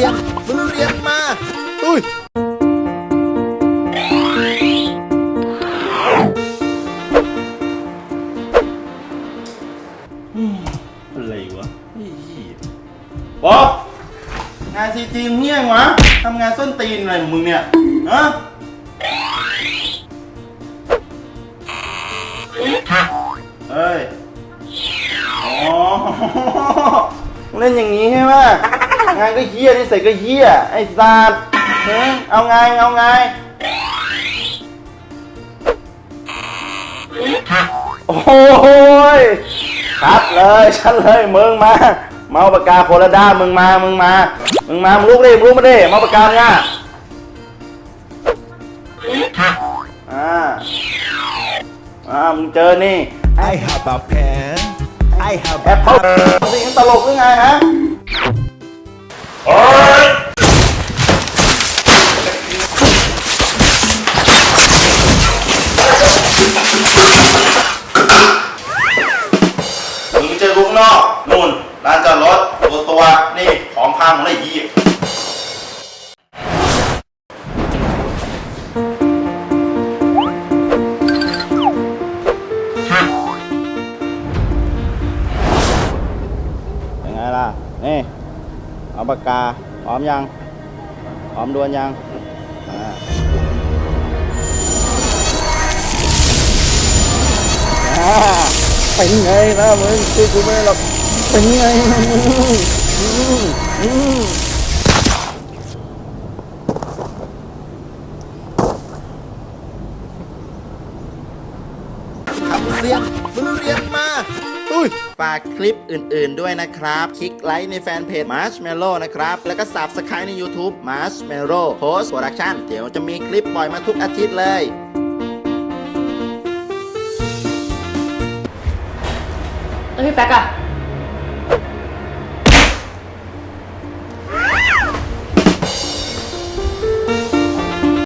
เรียนมึงเรียนมาอุ้ยอะไรวะไอ้เหี้ยบ๊อบงานซีจีมเงี้ยงวะทำงานส้นตีนอะไรของมึงเนี่ยฮะเฮ้ย อ๋อ เล่นอย่างนี้ใช่ไหม งานก็เฮี้ยนิสัยก็เฮี้ยไอ้สัตว์เฮ้ยเอาไงเอาไงโอ้ยชัดเลยชัดเลยมึงมาเมาปากกาโคลาด้ามึงมามึงมามึงมามึงลุกดิมึงลุกมาดิเมาปากกาเนี่ยอ่าอ่ามึงเจอนี่ I have a pen I have แอปเปิลสิงตลกหรือไงฮะ ของพังหมดเลยยี่ยังไงล่ะ นี่ เอาปากกาพร้อมยังพร้อมดวลยังอ่า อ่าเป็นไงนะมึงช่วยกูไม่ได้หรอกเป็นไงนะมึง ทำเรียนมึงเรียนมา อุ้ย ฝากคลิปอื่นๆด้วยนะครับ คลิกไลค์ในแฟนเพจ Marshmallow นะครับ แล้วก็ Subscribe ใน YouTube Marshmallow Post Production เดี๋ยวจะมีคลิปปล่อยมาทุกอาทิตย์เลยแล้วพี่แป๊กอะ